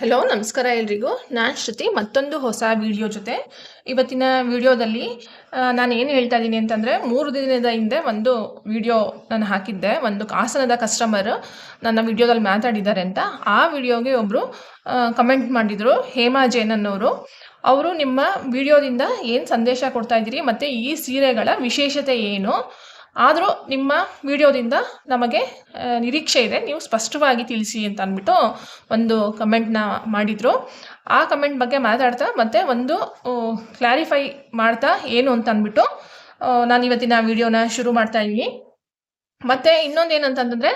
Hello ನಮಸ್ಕಾರ ಎಲ್ರಿಗೂ. ನಾನು ಶ್ರುತಿ, ಮತ್ತೊಂದು ಹೊಸ ವಿಡಿಯೋ ಜೊತೆ. ಇವತ್ತಿನ ವಿಡಿಯೋದಲ್ಲಿ ನಾನು ಏನು ಹೇಳ್ತಾ ಇದ್ದೀನಿ ಅಂತಂದರೆ, ಮೂರು ದಿನದ ಹಿಂದೆ ಒಂದು ವಿಡಿಯೋ ನಾನು ಹಾಕಿದ್ದೆ. ಒಂದು ಹಾಸನದ ಕಸ್ಟಮರ್ ನನ್ನ ವಿಡಿಯೋದಲ್ಲಿ ಮಾತಾಡಿದ್ದಾರೆ ಅಂತ. ಆ ವಿಡಿಯೋಗೆ ಒಬ್ಬರು ಕಮೆಂಟ್ ಮಾಡಿದರು, ಹೇಮಾ ಜೈನ್ ಅನ್ನೋರು. ಅವರು ನಿಮ್ಮ ವಿಡಿಯೋದಿಂದ ಏನು ಸಂದೇಶ ಕೊಡ್ತಾ ಇದ್ದೀರಿ, ಮತ್ತು ಈ ಸೀರೆಗಳ ವಿಶೇಷತೆ ಏನು? ಆದರೂ ನಿಮ್ಮ ವಿಡಿಯೋದಿಂದ ನಮಗೆ ನಿರೀಕ್ಷೆ ಇದೆ. ನೀವು ಸ್ಪಷ್ಟವಾಗಿ ತಿಳಿಸಿ ಅಂತ ಅಂದ್ಬಿಟ್ಟು ಒಂದು ಕಮೆಂಟ್ನ ಮಾಡಿದರು. ಆ ಕಮೆಂಟ್ ಬಗ್ಗೆ ಮಾತಾಡ್ತಾ ಮತ್ತು ಒಂದು ಕ್ಲಾರಿಫೈ ಮಾಡ್ತಾ ಏನು ಅಂತ ಅಂದ್ಬಿಟ್ಟು ನಾನು ಇವತ್ತಿನ ವಿಡಿಯೋನ ಶುರು ಮಾಡ್ತಾ ಇದ್ದೀನಿ. ಮತ್ತು ಇನ್ನೊಂದು ಏನಂತಂದರೆ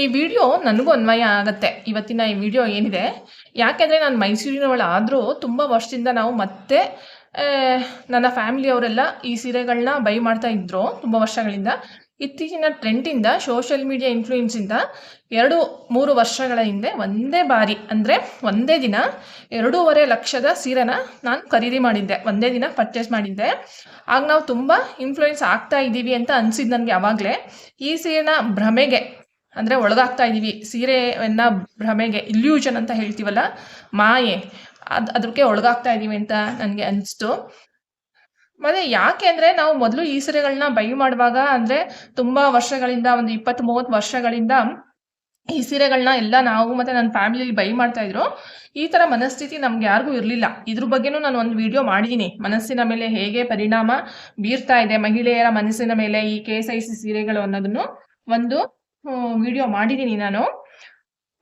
ಈ ವಿಡಿಯೋ ನನಗೂ ಅನ್ವಯ ಆಗುತ್ತೆ. ಇವತ್ತಿನ ಈ ವಿಡಿಯೋ ಏನಿದೆ? ಯಾಕೆಂದರೆ ನಾನು ಮೈಸೂರಿನವಳಾದರೂ ತುಂಬ ವರ್ಷದಿಂದ ನಾವು ಮತ್ತೆ ನನ್ನ ಫ್ಯಾಮಿಲಿಯವರೆಲ್ಲ ಈ ಸೀರೆಗಳನ್ನ ಬೈ ಮಾಡ್ತಾ ಇದ್ರು ತುಂಬ ವರ್ಷಗಳಿಂದ. ಇತ್ತೀಚಿನ ಟ್ರೆಂಡಿಂದ ಸೋಷಿಯಲ್ ಮೀಡಿಯಾ ಇನ್ಫ್ಲೂಯೆನ್ಸಿಂದ ಎರಡು, ಮೂರು ವರ್ಷಗಳ ಹಿಂದೆ ಒಂದೇ ಬಾರಿ, ಅಂದರೆ ಒಂದೇ ದಿನ ಎರಡೂವರೆ ಲಕ್ಷದ ಸೀರೆನ ನಾನು ಖರೀದಿ ಮಾಡಿದ್ದೆ, ಒಂದೇ ದಿನ ಪರ್ಚೇಸ್ ಮಾಡಿದ್ದೆ. ಆಗ ನಾವು ತುಂಬ ಇನ್ಫ್ಲೂಯೆನ್ಸ್ ಆಗ್ತಾ ಇದ್ದೀವಿ ಅಂತ ಅನಿಸಿದ್ದು ನನಗೆ ಆವಾಗಲೇ ಈ ಸೀರೆನ ಭ್ರಮೆಗೆ, ಅಂದರೆ ಒಳಗಾಗ್ತಾ ಇದ್ದೀವಿ, ಸೀರೆಯನ್ನು ಭ್ರಮೆಗೆ ಇಲ್ಯೂಷನ್ ಅಂತ ಹೇಳ್ತೀವಲ್ಲ, ಮಾಯೆ ಅದು ಅದಕ್ಕೆ ಒಳಗಾಗ್ತಾ ಇದ್ದೀವಿ ಅಂತ ನನಗೆ ಅನಿಸ್ತು. ಮತ್ತೆ ಯಾಕೆ ಅಂದ್ರೆ ನಾವು ಮೊದಲು ಈ ಸೀರೆಗಳನ್ನ ಬೈ ಮಾಡುವಾಗ ಅಂದ್ರೆ ತುಂಬಾ ವರ್ಷಗಳಿಂದ, ಒಂದು ಇಪ್ಪತ್ತು ಮೂವತ್ತು ವರ್ಷಗಳಿಂದ ಈ ಸೀರೆಗಳನ್ನ ಎಲ್ಲ ನಾವು ಮತ್ತೆ ನನ್ನ ಫ್ಯಾಮಿಲಿಲಿ ಬೈ ಮಾಡ್ತಾ ಇದ್ರು. ಈ ತರ ಮನಸ್ಥಿತಿ ನಮ್ಗೆ ಯಾರಿಗೂ ಇರಲಿಲ್ಲ. ಇದ್ರ ಬಗ್ಗೆನೂ ನಾನು ಒಂದು ವಿಡಿಯೋ ಮಾಡಿದ್ದೀನಿ ಮನಸ್ಸಿನ ಮೇಲೆ ಹೇಗೆ ಪರಿಣಾಮ ಬೀರ್ತಾ ಇದೆ, ಮಹಿಳೆಯರ ಮನಸ್ಸಿನ ಮೇಲೆ ಈ ಕೆ ಎಸ್ ಐ ಸಿ ಸೀರೆಗಳು ಅನ್ನೋದನ್ನು ಒಂದು ವಿಡಿಯೋ ಮಾಡಿದ್ದೀನಿ ನಾನು.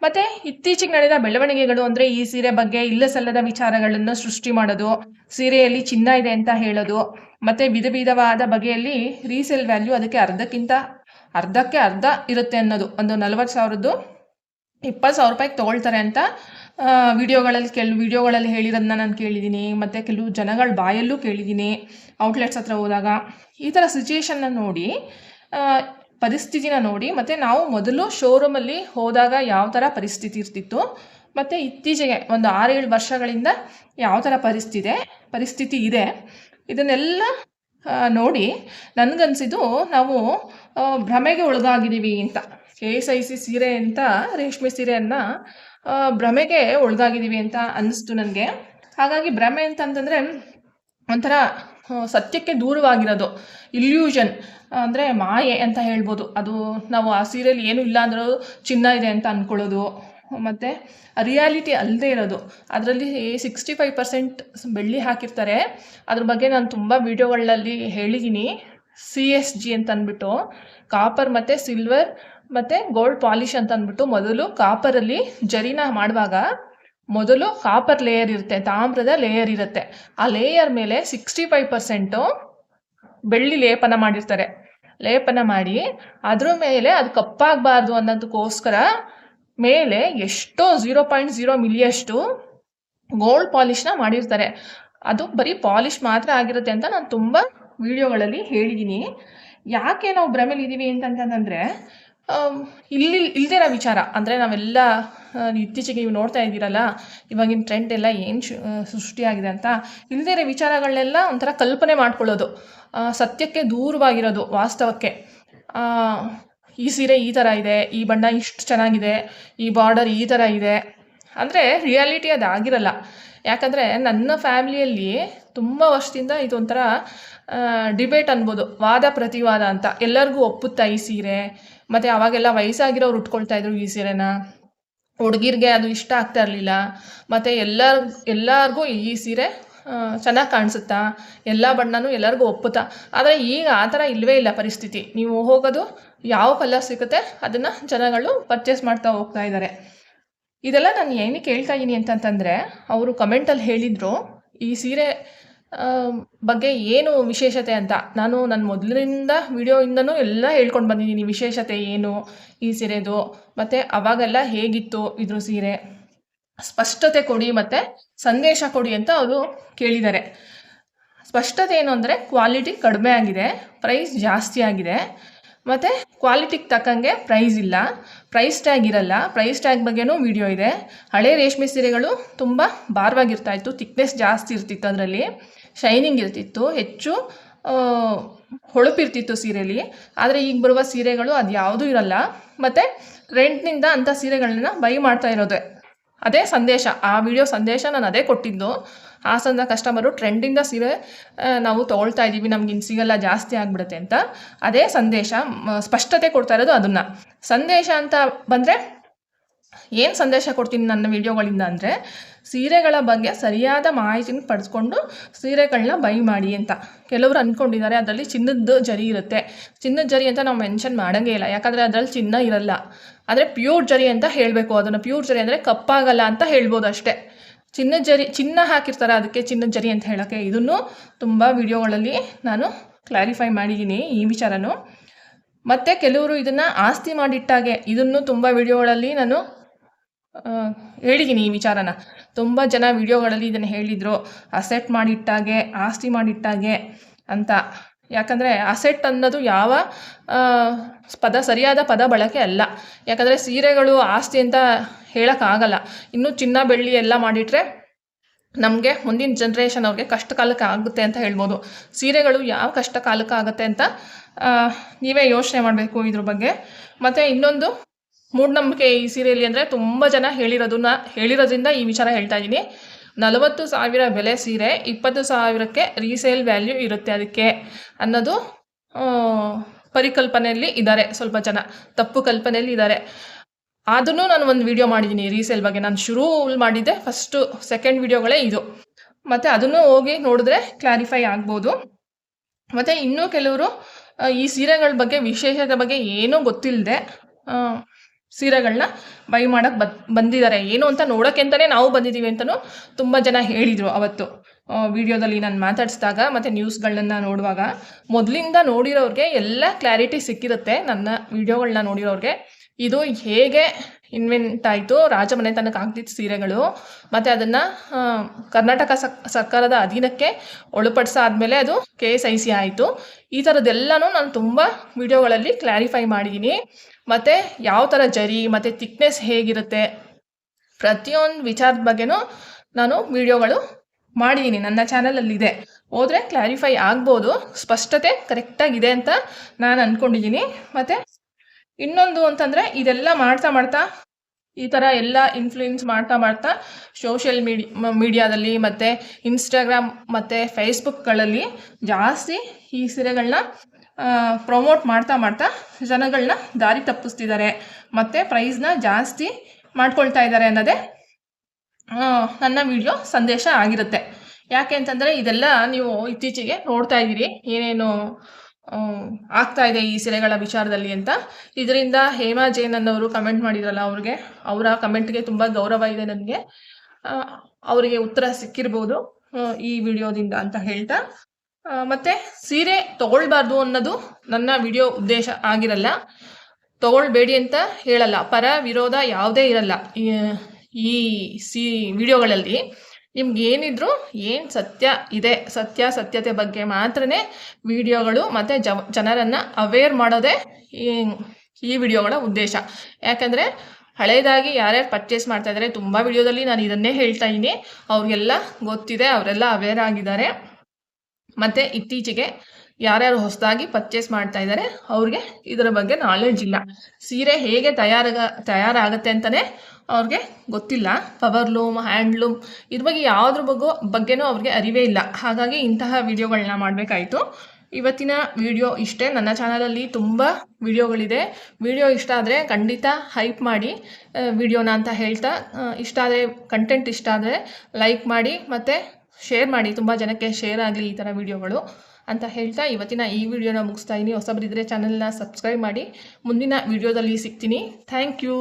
ಮತ್ತೆ ಇತ್ತೀಚೆಗೆ ನಡೆದ ಬೆಳವಣಿಗೆಗಳು ಅಂದ್ರೆ ಈ ಸೀರೆ ಬಗ್ಗೆ ಇಲ್ಲ ಸಲ್ಲದ ವಿಚಾರಗಳನ್ನು ಸೃಷ್ಟಿ ಮಾಡೋದು, ಸೀರೆಯಲ್ಲಿ ಚಿನ್ನ ಇದೆ ಅಂತ ಹೇಳೋದು, ಮತ್ತೆ ವಿಧ ವಿಧವಾದ ಬಗೆಯಲ್ಲಿ ರೀಸೇಲ್ ವ್ಯಾಲ್ಯೂ ಅದಕ್ಕೆ ಅರ್ಧಕ್ಕಿಂತ, ಅರ್ಧಕ್ಕೆ ಅರ್ಧ ಇರುತ್ತೆ ಅನ್ನೋದು. ಒಂದು ನಲವತ್ತು ಸಾವಿರದ್ದು ಇಪ್ಪತ್ತು ಸಾವಿರ ರೂಪಾಯಿಗೆ ತಗೊಳ್ತಾರೆ ಅಂತ ವಿಡಿಯೋಗಳಲ್ಲಿ ಕೆಲವು ವಿಡಿಯೋಗಳಲ್ಲಿ ಹೇಳಿರೋದನ್ನ ನಾನು ಕೇಳಿದ್ದೀನಿ. ಮತ್ತು ಕೆಲವು ಜನಗಳ ಬಾಯಲ್ಲೂ ಕೇಳಿದ್ದೀನಿ ಔಟ್ಲೆಟ್ಸ್ ಹತ್ರ ಹೋದಾಗ. ಈ ಥರ ಸಿಚುಯೇಷನ್ನ ನೋಡಿ ಪರಿಸ್ಥಿತಿನ ನೋಡಿ, ಮತ್ತು ನಾವು ಮೊದಲು ಶೋರೂಮಲ್ಲಿ ಹೋದಾಗ ಯಾವ ಥರ ಪರಿಸ್ಥಿತಿ ಇರ್ತಿತ್ತು, ಮತ್ತು ಇತ್ತೀಚೆಗೆ ಒಂದು ಆರೇಳು ವರ್ಷಗಳಿಂದ ಯಾವ ಥರ ಪರಿಸ್ಥಿತಿ ಪರಿಸ್ಥಿತಿ ಇದೆ, ಇದನ್ನೆಲ್ಲ ನೋಡಿ ನನಗನ್ಸಿದ್ದು ನಾವು ಭ್ರಮೆಗೆ ಒಳಗಾಗಿದ್ದೀವಿ ಅಂತ. ಕೆ ಎಸ್ ಐ ಸಿ ಸೀರೆ ಅಂತ, ರೇಷ್ಮೆ ಸೀರೆಯನ್ನು ಭ್ರಮೆಗೆ ಒಳಗಾಗಿದ್ದೀವಿ ಅಂತ ಅನ್ನಿಸ್ತು ನನಗೆ. ಹಾಗಾಗಿ ಭ್ರಮೆ ಅಂತಂತಂದರೆ ಒಂಥರ ಸತ್ಯಕ್ಕೆ ದೂರವಾಗಿರೋದು ಇಲ್ಯೂಷನ್ ಅಂದರೆ ಮಾಯೆ ಅಂತ ಹೇಳ್ಬೋದು. ಅದು ನಾವು ಆ ಸೀರಿಯಲ್ ಏನೂ ಇಲ್ಲ ಅಂದರೂ ಚಿನ್ನ ಇದೆ ಅಂತ ಅಂದ್ಕೊಳ್ಳೋದು ಮತ್ತು ರಿಯಾಲಿಟಿ ಅಲ್ಲದೆ ಇರೋದು. ಅದರಲ್ಲಿ ಸಿಕ್ಸ್ಟಿ ಫೈವ್ ಪರ್ಸೆಂಟ್ ಬೆಳ್ಳಿ ಹಾಕಿರ್ತಾರೆ. ಅದ್ರ ಬಗ್ಗೆ ನಾನು ತುಂಬ ವೀಡಿಯೋಗಳಲ್ಲಿ ಹೇಳಿದ್ದೀನಿ ಸಿ ಎಸ್ ಜಿ ಅಂತ ಅಂದ್ಬಿಟ್ಟು ಕಾಪರ್ ಮತ್ತು ಸಿಲ್ವರ್ ಮತ್ತು ಗೋಲ್ಡ್ ಪಾಲಿಷ್ ಅಂತ ಅಂದ್ಬಿಟ್ಟು ಮೊದಲು ಕಾಪರಲ್ಲಿ ಜರಿನ ಮಾಡುವಾಗ ಮೊದಲು ಕಾಪರ್ ಲೇಯರ್ ಇರುತ್ತೆ ತಾಮ್ರದ ಲೇಯರ್ ಇರುತ್ತೆ. ಆ ಲೇಯರ್ ಮೇಲೆ ಸಿಕ್ಸ್ಟಿ ಫೈವ್ ಪರ್ಸೆಂಟು ಬೆಳ್ಳಿ ಲೇಪನ ಮಾಡಿರ್ತಾರೆ. ಲೇಪನ ಮಾಡಿ ಅದ್ರ ಮೇಲೆ ಅದು ಕಪ್ಪಾಗಬಾರ್ದು ಅನ್ನೋದಕ್ಕೋಸ್ಕರ ಮೇಲೆ ಎಷ್ಟೋ ಝೀರೋ ಪಾಯಿಂಟ್ ಜೀರೋ ಮಿಲಿಯಷ್ಟು ಗೋಲ್ಡ್ ಪಾಲಿಷ್ನ ಮಾಡಿರ್ತಾರೆ. ಅದು ಬರೀ ಪಾಲಿಷ್ ಮಾತ್ರ ಆಗಿರುತ್ತೆ ಅಂತ ನಾನು ತುಂಬ ವಿಡಿಯೋಗಳಲ್ಲಿ ಹೇಳಿದ್ದೀನಿ ಯಾಕೆ ನಾವು ಭ್ರಮೆಲಿದ್ದೀವಿ ಅಂತಂತಂದರೆ ಇಲ್ಲಿ ಇಲ್ದಿರೋ ವಿಚಾರ. ಅಂದರೆ ನಾವೆಲ್ಲ ಇತ್ತೀಚೆಗೆ ನೀವು ನೋಡ್ತಾ ಇದ್ದೀರಲ್ಲ, ಇವಾಗಿನ ಟ್ರೆಂಡ್ ಎಲ್ಲ ಏನು ಸೃಷ್ಟಿಯಾಗಿದೆ ಅಂತ ಇಲ್ದಿರೋ ವಿಚಾರಗಳನ್ನೆಲ್ಲ ಒಂಥರ ಕಲ್ಪನೆ ಮಾಡ್ಕೊಳ್ಳೋದು ಸತ್ಯಕ್ಕೆ ದೂರವಾಗಿರೋದು ವಾಸ್ತವಕ್ಕೆ. ಈ ಸೀರೆ ಈ ಥರ ಇದೆ, ಈ ಬಣ್ಣ ಇಷ್ಟು ಚೆನ್ನಾಗಿದೆ, ಈ ಬಾರ್ಡರ್ ಈ ಥರ ಇದೆ. ಅಂದರೆ ರಿಯಾಲಿಟಿ ಅದು ಆಗಿರಲ್ಲ ಯಾಕಂದರೆ ನನ್ನ ಫ್ಯಾಮಿಲಿಯಲ್ಲಿ ತುಂಬ ವರ್ಷದಿಂದ ಇದೊಂಥರ ಡಿಬೇಟ್ ಅನ್ಬೋದು, ವಾದ ಪ್ರತಿವಾದ ಅಂತ. ಎಲ್ಲರಿಗೂ ಒಪ್ಪುತ್ತಾ ಈ ಸೀರೆ? ಮತ್ತು ಅವಾಗೆಲ್ಲ ವಯಸ್ಸಾಗಿರೋರು ಉಟ್ಕೊಳ್ತಾ ಇದ್ರು ಈ ಸೀರೆನ? ಹುಡುಗಿರಿಗೆ ಅದು ಇಷ್ಟ ಆಗ್ತಾ ಇರಲಿಲ್ಲ. ಮತ್ತು ಎಲ್ಲರ, ಎಲ್ಲರಿಗೂ ಈ ಸೀರೆ ಚೆನ್ನಾಗಿ ಕಾಣಿಸುತ್ತಾ? ಎಲ್ಲ ಬಣ್ಣನೂ ಎಲ್ಲರಿಗೂ ಒಪ್ಪುತ್ತಾ? ಆದರೆ ಈಗ ಆ ಥರ ಇಲ್ಲವೇ ಇಲ್ಲ ಪರಿಸ್ಥಿತಿ. ನೀವು ಹೋಗೋದು ಯಾವ ಕಲರ್ ಸಿಗುತ್ತೆ ಅದನ್ನು ಜನಗಳು ಪರ್ಚೇಸ್ ಮಾಡ್ತಾ ಹೋಗ್ತಾ ಇದ್ದಾರೆ ಇದೆಲ್ಲ ನಾನು ಏನಕ್ಕೆ ಹೇಳ್ತಾ ಇದ್ದೀನಿ ಅಂತಂತಂದರೆ, ಅವರು ಕಮೆಂಟಲ್ಲಿ ಹೇಳಿದರು, ಈ ಸೀರೆ ಬಗ್ಗೆ ಏನು ವಿಶೇಷತೆ ಅಂತ? ನಾನು ನನ್ನ ಮೊದಲಿನಿಂದ ವಿಡಿಯೋಯಿಂದನೂ ಎಲ್ಲ ಹೇಳ್ಕೊಂಡು ಬಂದಿದ್ದೀನಿ. ವಿಶೇಷತೆ ಏನು? ಈ ಸೀರೆದು. ಮತ್ತು ಅವಾಗೆಲ್ಲ ಹೇಗಿತ್ತು ಇದ್ರ ಸೀರೆ? ಸ್ಪಷ್ಟತೆ ಕೊಡಿ ಮತ್ತು ಸಂದೇಶ ಕೊಡಿ ಅಂತ ಅವರು ಕೇಳಿದ್ದಾರೆ. ಸ್ಪಷ್ಟತೆ ಏನು ಅಂದರೆ ಕ್ವಾಲಿಟಿ ಕಡಿಮೆ ಆಗಿದೆ ಪ್ರೈಸ್ ಜಾಸ್ತಿ ಆಗಿದೆ. ಮತ್ತು ಕ್ವಾಲಿಟಿಗೆ ತಕ್ಕಂಗೆ ಪ್ರೈಸ್ ಇಲ್ಲ. ಪ್ರೈಸ್ ಟ್ಯಾಗ್ ಇರಲ್ಲ. ಪ್ರೈಸ್ ಟ್ಯಾಗ್ ಬಗ್ಗೆನೂ ವಿಡಿಯೋ ಇದೆ. ಹಳೆ ರೇಷ್ಮೆ ಸೀರೆಗಳು ತುಂಬ ಭಾರವಾಗಿರ್ತಾಯಿತ್ತು ಥಿಕ್ನೆಸ್ ಜಾಸ್ತಿ ಇರ್ತಿತ್ತು ಅದರಲ್ಲಿ. ಶೈನಿಂಗ್ ಇರ್ತಿತ್ತು ಹೆಚ್ಚು ಆ, ಹೊಳಪಿರ್ತಿತ್ತು ಸೀರೆಯಲ್ಲಿ ಆದರೆ ಈಗ ಬರುವ ಸೀರೆಗಳು ಅದು ಯಾವುದೂ ಇರಲ್ಲ. ಮತ್ತು ರೆಂಟ್ನಿಂದ ಅಂಥ ಸೀರೆಗಳನ್ನ ಬೈ ಮಾಡ್ತಾ ಇರೋದೆ. ಅದೇ ಸಂದೇಶ. ಆ ವಿಡಿಯೋ ಸಂದೇಶ ನಾನು ಅದೇ ಕೊಟ್ಟಿದ್ದು. ಹಾಸನದ ಕಸ್ಟಮರು ಟ್ರೆಂಡಿಂದ ಸೀರೆ ಆ, ನಾವು ತೊಗೊಳ್ತಾ ಇದ್ದೀವಿ ನಮ್ಗೆ ಇನ್ನು ಸಿಗಲ್ಲ ಜಾಸ್ತಿ ಆಗಿಬಿಡುತ್ತೆ ಅಂತ. ಅದೇ ಸಂದೇಶ. ಸ್ಪಷ್ಟತೆ ಕೊಡ್ತಾ ಇರೋದು ಅದನ್ನು. ಸಂದೇಶ ಅಂತ ಬಂದರೆ ಏನು ಸಂದೇಶ ಕೊಡ್ತೀನಿ ನನ್ನ ವೀಡಿಯೋಗಳಿಂದ ಅಂದರೆ, ಸೀರೆಗಳ ಬಗ್ಗೆ ಸರಿಯಾದ ಮಾಹಿತಿನ ಪಡೆದುಕೊಂಡು ಸೀರೆಗಳನ್ನ ಬೈ ಮಾಡಿ ಅಂತ. ಕೆಲವರು ಅಂದ್ಕೊಂಡಿದ್ದಾರೆ ಅದರಲ್ಲಿ ಚಿನ್ನದ ಜರಿ ಇರುತ್ತೆ. ಚಿನ್ನದ ಜರಿ ಅಂತ ನಾವು ಮೆನ್ಷನ್ ಮಾಡೋಂಗೇ ಇಲ್ಲ. ಯಾಕಂದರೆ ಅದರಲ್ಲಿ ಚಿನ್ನ ಇರಲ್ಲ. ಆದರೆ ಪ್ಯೂರ್ ಜರಿ ಅಂತ ಹೇಳಬೇಕು. ಅದನ್ನು ಪ್ಯೂರ್ ಜರಿ ಅಂದರೆ ಕಪ್ಪಾಗಲ್ಲ ಅಂತ ಹೇಳ್ಬೋದು ಅಷ್ಟೇ. ಚಿನ್ನದ ಜರಿ, ಚಿನ್ನ ಹಾಕಿರ್ತಾರೆ ಅದಕ್ಕೆ ಚಿನ್ನದ ಜರಿ ಅಂತ ಹೇಳೋಕ್ಕೆ. ಇದನ್ನು ತುಂಬ ವಿಡಿಯೋಗಳಲ್ಲಿ ನಾನು ಕ್ಲಾರಿಫೈ ಮಾಡಿದ್ದೀನಿ ಈ ವಿಚಾರನೂ. ಮತ್ತು ಕೆಲವರು ಇದನ್ನು ಆಸ್ತಿ ಮಾಡಿಟ್ಟಾಗೆ. ಇದನ್ನು ತುಂಬ ವಿಡಿಯೋಗಳಲ್ಲಿ ನಾನು ಹೇಳಿದ್ದೀನಿ ಈ ವಿಚಾರನ. ತುಂಬ ಜನ ವಿಡಿಯೋಗಳಲ್ಲಿ ಇದನ್ನು ಹೇಳಿದರು. ಅಸೆಟ್ ಮಾಡಿಟ್ಟಾಗೆ, ಆಸ್ತಿ ಮಾಡಿಟ್ಟಾಗೆ ಅಂತ. ಯಾಕಂದರೆ ಅಸೆಟ್ ಅನ್ನೋದು ಯಾವ ಪದ, ಸರಿಯಾದ ಪದ ಬಳಕೆ ಅಲ್ಲ. ಯಾಕಂದರೆ ಸೀರೆಗಳು ಆಸ್ತಿ ಅಂತ ಹೇಳೋಕ್ಕಾಗಲ್ಲ. ಇನ್ನು ಚಿನ್ನ, ಬೆಳ್ಳಿ ಎಲ್ಲ ಮಾಡಿಟ್ರೆ ನಮಗೆ ಮುಂದಿನ ಜನ್ರೇಷನ್ ಅವ್ರಿಗೆ ಕಷ್ಟ ಕಾಲಕ್ಕೆ ಆಗುತ್ತೆ ಅಂತ ಹೇಳ್ಬೋದು. ಸೀರೆಗಳು ಯಾವ ಕಷ್ಟ ಕಾಲಕ್ಕೆ ಆಗುತ್ತೆ ಅಂತ ನೀವೇ ಯೋಚನೆ ಮಾಡಬೇಕು ಇದ್ರ ಬಗ್ಗೆ. ಮತ್ತು ಇನ್ನೊಂದು, ಮೂಢನಂಬಿಕೆ ಈ ಸೀರೆಯಲ್ಲಿ ಅಂದರೆ ತುಂಬ ಜನ ಹೇಳಿರೋದನ್ನ, ಹೇಳಿರೋದ್ರಿಂದ ಈ ವಿಚಾರ ಹೇಳ್ತಾ ಇದ್ದೀನಿ ನಲವತ್ತು ಸಾವಿರ ಬೆಲೆ ಸೀರೆ, ಇಪ್ಪತ್ತು ಸಾವಿರಕ್ಕೆ ರೀಸೇಲ್ ವ್ಯಾಲ್ಯೂ ಇರುತ್ತೆ ಅದಕ್ಕೆ ಅನ್ನೋದು ಪರಿಕಲ್ಪನೆಯಲ್ಲಿ ಇದ್ದಾರೆ ಸ್ವಲ್ಪ ಜನ, ತಪ್ಪು ಕಲ್ಪನೆಯಲ್ಲಿ ಇದ್ದಾರೆ. ಅದನ್ನು ನಾನು ಒಂದು ವಿಡಿಯೋ ಮಾಡಿದ್ದೀನಿ ರೀಸೇಲ್ ಬಗ್ಗೆ. ನಾನು ಶುರು ಮಾಡಿದ್ದೆ ಫಸ್ಟು ಸೆಕೆಂಡ್ ವಿಡಿಯೋಗಳೇ ಇದು. ಮತ್ತು ಅದನ್ನು ಹೋಗಿ ನೋಡಿದ್ರೆ ಕ್ಲಾರಿಫೈ ಆಗ್ಬೋದು. ಮತ್ತು ಇನ್ನೂ ಕೆಲವರು ಈ ಸೀರೆಗಳ ಬಗ್ಗೆ, ವಿಶೇಷದ ಬಗ್ಗೆ ಏನೂ ಗೊತ್ತಿಲ್ಲದೆ ಸೀರೆಗಳನ್ನ ಬೈ ಮಾಡೋಕ್ಕೆ ಬದ್, ಬಂದಿದ್ದಾರೆ. ಏನು ಅಂತ ನೋಡೋಕ್ಕೆ ಅಂತಲೇ ನಾವು ಬಂದಿದ್ದೀವಿ ಅಂತಲೂ ತುಂಬ ಜನ ಹೇಳಿದರು ಅವತ್ತು. ವಿಡಿಯೋದಲ್ಲಿ ನಾನು ಮಾತಾಡಿಸಿದಾಗ ಮತ್ತು ನ್ಯೂಸ್ಗಳನ್ನ ನೋಡುವಾಗ ಮೊದಲಿಂದ ನೋಡಿರೋರಿಗೆ ಎಲ್ಲ ಕ್ಲಾರಿಟಿ ಸಿಕ್ಕಿರುತ್ತೆ. ನನ್ನ ವಿಡಿಯೋಗಳನ್ನ ನೋಡಿರೋರಿಗೆ. ಇದು ಹೇಗೆ ಇನ್ವೆಂಟ್ ಆಯಿತು ರಾಜಮನೆತನಕ್ಕೆ ಆಗ್ತಿತ್ತು ಸೀರೆಗಳು ಮತ್ತು ಅದನ್ನು ಕರ್ನಾಟಕ ಸರ್ಕಾರದ ಅಧೀನಕ್ಕೆ ಒಳಪಡಿಸಾದ್ಮೇಲೆ ಅದು ಕೆ ಎಸ್ ಐ ಸಿ ಆಯಿತು. ಈ ಥರದ್ದೆಲ್ಲನೂ ನಾನು ತುಂಬ ವಿಡಿಯೋಗಳಲ್ಲಿ ಕ್ಲಾರಿಫೈ ಮಾಡಿದ್ದೀನಿ ಮತ್ತು ಯಾವ ಥರ ಜರಿ, ಮತ್ತು ತಿಕ್ನೆಸ್ ಹೇಗಿರುತ್ತೆ, ಪ್ರತಿಯೊಂದು ವಿಚಾರದ ಬಗ್ಗೆನೂ ನಾನು ವಿಡಿಯೋಗಳು ಮಾಡಿದ್ದೀನಿ ನನ್ನ ಚಾನಲಲ್ಲಿದೆ ಹೋದರೆ ಕ್ಲಾರಿಫೈ ಆಗ್ಬೋದು, ಸ್ಪಷ್ಟತೆ ಕರೆಕ್ಟಾಗಿದೆ ಅಂತ ನಾನು ಅಂದ್ಕೊಂಡಿದ್ದೀನಿ ಮತ್ತು ಇನ್ನೊಂದು ಅಂತಂದರೆ ಇದೆಲ್ಲ ಮಾಡ್ತಾ ಮಾಡ್ತಾ, ಈ ಥರ ಎಲ್ಲ ಇನ್ಫ್ಲೂಯೆನ್ಸ್ ಮಾಡ್ತಾ ಮಾಡ್ತಾ ಸೋಷಿಯಲ್ ಮೀಡಿ ಮೀಡಿಯಾದಲ್ಲಿ ಮತ್ತು ಇನ್ಸ್ಟಾಗ್ರಾಮ್ ಮತ್ತು ಫೇಸ್ಬುಕ್ಗಳಲ್ಲಿ ಜಾಸ್ತಿ ಈ ಸೀರೆಗಳನ್ನ ಪ್ರಮೋಟ್ ಮಾಡ್ತಾ ಮಾಡ್ತಾ ಜನಗಳನ್ನ ದಾರಿ ತಪ್ಪಿಸ್ತಿದ್ದಾರೆ. ಮತ್ತು ಪ್ರೈಸ್ನ ಜಾಸ್ತಿ ಮಾಡ್ಕೊಳ್ತಾ ಇದ್ದಾರೆ ಅನ್ನೋದೇ ನನ್ನ ವಿಡಿಯೋ ಸಂದೇಶ ಆಗಿರುತ್ತೆ. ಯಾಕೆ ಅಂತಂದರೆ ಇದೆಲ್ಲ ನೀವು ಇತ್ತೀಚೆಗೆ ನೋಡ್ತಾ ಇದ್ದೀರಿ. ಏನೇನು ಆಗ್ತಾ ಇದೆ ಈ ಸೀರೆಗಳ ವಿಚಾರದಲ್ಲಿ ಅಂತ. ಇದರಿಂದ ಹೇಮಾ ಜೈನ್ ಅನ್ನೋರು ಕಮೆಂಟ್ ಮಾಡಿದ್ರಲ್ಲ ಅವ್ರಿಗೆ. ಅವರ ಕಮೆಂಟ್ಗೆ ತುಂಬ ಗೌರವ ಇದೆ ನನಗೆ. ಅವರಿಗೆ ಉತ್ತರ ಸಿಕ್ಕಿರ್ಬೋದು ಈ ವಿಡಿಯೋದಿಂದ ಅಂತ ಹೇಳ್ತಾ. ಮತ್ತೆ ಸೀರೆ ತಗೊಳ್ಬಾರ್ದು ಅನ್ನೋದು ನನ್ನ ವಿಡಿಯೋ ಉದ್ದೇಶ ಆಗಿರಲ್ಲ. ತಗೊಳ್ಬೇಡಿ ಅಂತ ಹೇಳಲ್ಲ. ಪರ ವಿರೋಧ ಯಾವುದೇ ಇರಲ್ಲ. ಈ ಸಿ, ವಿಡಿಯೋಗಳಲ್ಲಿ. ನಿಮ್ಗೆ ಏನಿದ್ರು ಏನು ಸತ್ಯ ಇದೆ, ಸತ್ಯ ಸತ್ಯತೆ ಬಗ್ಗೆ ಮಾತ್ರನೇ ವಿಡಿಯೋಗಳು ಮತ್ತು ಜ ಜನರನ್ನು ಅವೇರ್ ಮಾಡೋದೇ ಈ ಈ ವಿಡಿಯೋಗಳ ಉದ್ದೇಶ. ಯಾಕಂದರೆ ಹಳೇದಾಗಿ ಯಾರ್ಯಾರು ಪರ್ಚೇಸ್ ಮಾಡ್ತಾ ಇದ್ದಾರೆ ತುಂಬ ವಿಡಿಯೋದಲ್ಲಿ ನಾನು ಇದನ್ನೇ ಹೇಳ್ತಾ ಇದ್ದೀನಿ. ಅವ್ರಿಗೆಲ್ಲ ಗೊತ್ತಿದೆ, ಅವರೆಲ್ಲ ಅವೇರ್ ಆಗಿದ್ದಾರೆ. ಮತ್ತು ಇತ್ತೀಚೆಗೆ ಯಾರ್ಯಾರು ಹೊಸದಾಗಿ ಪರ್ಚೇಸ್ ಮಾಡ್ತಾ ಇದ್ದಾರೆ ಅವ್ರಿಗೆ ಇದರ ಬಗ್ಗೆ ನಾಲೆಡ್ಜ್ ಇಲ್ಲ. ಸೀರೆ ಹೇಗೆ ತಯಾರಾಗ, ತಯಾರಾಗತ್ತೆ ಅಂತಲೇ ಅವ್ರಿಗೆ ಗೊತ್ತಿಲ್ಲ. ಪವರ್ ಲೂಮ್ ಹ್ಯಾಂಡ್ಲೂಮ್ ಇದ್ರ ಬಗ್ಗೆ ಯಾವುದ್ರ ಬಗ್ಗೆ, ಬಗ್ಗೆನೂ ಅವ್ರಿಗೆ ಅರಿವೇ ಇಲ್ಲ. ಹಾಗಾಗಿ ಇಂತಹ ವಿಡಿಯೋಗಳನ್ನ ಮಾಡಬೇಕಾಯಿತು. ಇವತ್ತಿನ ವಿಡಿಯೋ ಇಷ್ಟೇ. ನನ್ನ ಚಾನಲಲ್ಲಿ ತುಂಬ ವಿಡಿಯೋಗಳಿದೆ ವಿಡಿಯೋ ಇಷ್ಟ ಆದರೆ ಖಂಡಿತ ಹೈಪ್ ಮಾಡಿ ವಿಡಿಯೋನ ಅಂತ ಹೇಳ್ತಾ ಇಷ್ಟ ಆದರೆ ಕಂಟೆಂಟ್ ಇಷ್ಟ ಆದರೆ ಲೈಕ್ ಮಾಡಿ ಮತ್ತು ಶೇರ್ ಮಾಡಿ. ತುಂಬ ಜನಕ್ಕೆ ಶೇರ್ ಆಗಲಿ ಈ ಥರ ವಿಡಿಯೋಗಳು ಅಂತ ಹೇಳ್ತಾ ಇವತ್ತಿನ ಈ ವಿಡಿಯೋನ ಮುಗಿಸ್ತಾ ಇದ್ದೀನಿ ಹೊಸಬರಿದ್ದರೆ ಚಾನಲ್ನ ಸಬ್ಸ್ಕ್ರೈಬ್ ಮಾಡಿ. ಮುಂದಿನ ವಿಡಿಯೋದಲ್ಲಿ ಸಿಗ್ತೀನಿ. Thank you